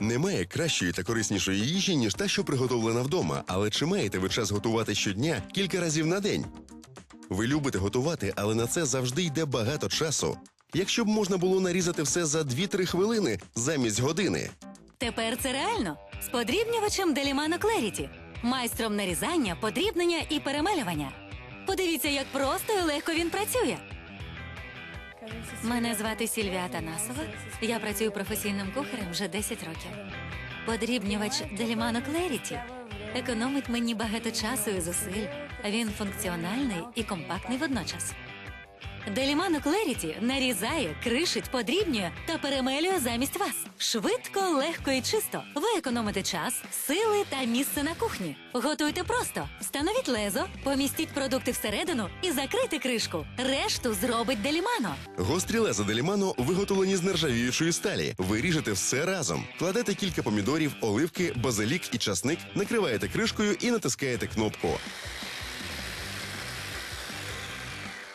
Немає кращої та кориснішої їжі, ніж та, що приготовлена вдома. Але чи маєте ви час готувати щодня кілька разів на день? Ви любите готувати, але на це завжди йде багато часу. Якщо б можна було нарізати все за 2-3 хвилини замість години. Тепер це реально з подрібнювачем Делімано Клеріті, майстром нарізання, подрібнення і перемелювання. Подивіться, як просто і легко він працює. Мене звати Сільвія Танасова. Я працюю професійним кухарем вже 10 років. Подрібнювач Делімано Клеріті економить мені багато часу і зусиль. Він функціональний і компактний водночас. Делімано Клеріті нарізає, кришить, подрібнює та перемелює замість вас. Швидко, легко і чисто. Ви економите час, сили та місце на кухні. Готуйте просто. Встановіть лезо, помістіть продукти всередину і закрийте кришку. Решту зробить Делімано. Гострі леза делімано виготовлені з нержавіючої сталі. Ви ріжете все разом. Кладете кілька помідорів, оливки, базилік і часник, накриваєте кришкою і натискаєте кнопку.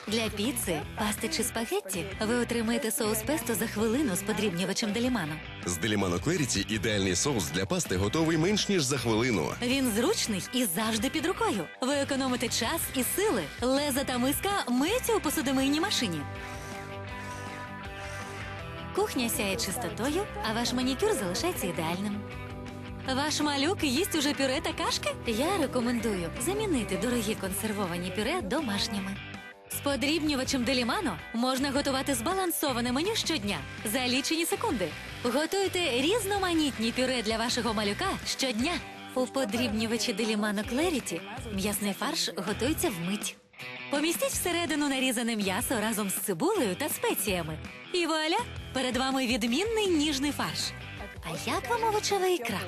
Для піци, пасти чи спагетті ви отримаєте соус песто за хвилину з подрібнювачем Делімано. З делімано Клеріті ідеальний соус для пасти готовий менш ніж за хвилину. Він зручний і завжди під рукою. Ви економите час і сили. Леза та миска миються у посудомийній машині. Кухня сяє чистотою, а ваш манікюр залишається ідеальним. Ваш малюк їсть уже пюре та кашки? Я рекомендую замінити дорогі консервовані пюре домашніми. З подрібнювачем Делімано можна готувати збалансоване меню щодня за лічені секунди. Готуйте різноманітні пюре для вашого малюка щодня. У подрібнювачі Делімано Клеріті м'ясний фарш готується вмить. Помістіть всередину нарізане м'ясо разом з цибулею та спеціями. І вуаля! Перед вами відмінний ніжний фарш. А як вам овочева ікра?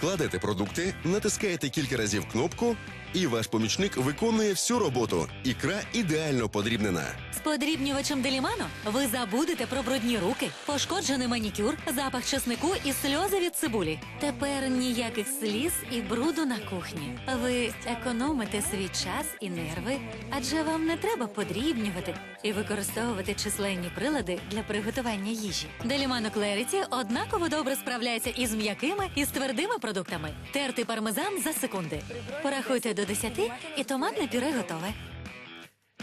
Кладете продукти, натискаєте кілька разів кнопку, і ваш помічник виконує всю роботу. Ікра ідеально подрібнена. З подрібнювачем Делімано ви забудете про брудні руки, пошкоджений манікюр, запах чеснику і сльози від цибулі. Тепер ніяких сліз і бруду на кухні. Ви економите свій час і нерви, адже вам не треба подрібнювати і використовувати численні прилади для приготування їжі. Делімано Клеріті однаково добре справляється із м'якими і з твердими продуктами. Тертий пармезан за секунди. Порахуйте до 10 і томатне пюре готове.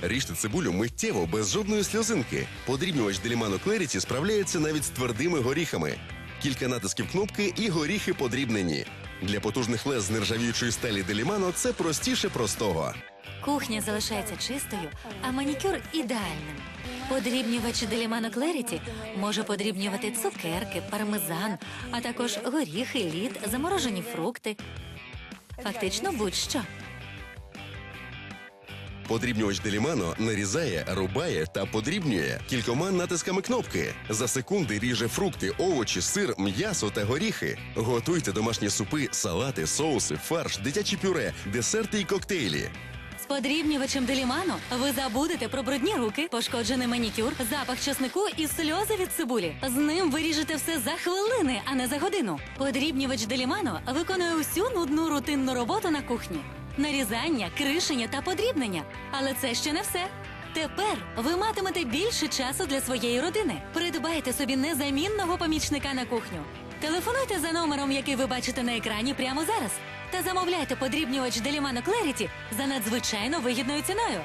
Ріжте цибулю миттєво без жодної сльозинки. Подрібнювач Делімано Клеріті справляється навіть з твердими горіхами. Кілька натисків кнопки і горіхи подрібнені. Для потужних лез з нержавіючої сталі Делімано це простіше простого. Кухня залишається чистою, а манікюр ідеальним. Подрібнювач Делімано Клеріті може подрібнювати цукерки, пармезан, а також горіхи, лід, заморожені фрукти. Фактично будь-що. Подрібнювач Делімано нарізає, рубає та подрібнює кількома натисками кнопки. За секунди ріже фрукти, овочі, сир, м'ясо та горіхи. Готуйте домашні супи, салати, соуси, фарш, дитячі пюре, десерти і коктейлі. З подрібнювачем Делімано ви забудете про брудні руки, пошкоджений манікюр, запах чеснику і сльози від цибулі. З ним ви ріжете все за хвилини, а не за годину. Подрібнювач Делімано виконує усю нудну рутинну роботу на кухні: нарізання, кришення та подрібнення. Але це ще не все. Тепер ви матимете більше часу для своєї родини. Придбайте собі незамінного помічника на кухню. Телефонуйте за номером, який ви бачите на екрані прямо зараз. Та замовляйте подрібнювач Делімано Клеріті за надзвичайно вигідною ціною.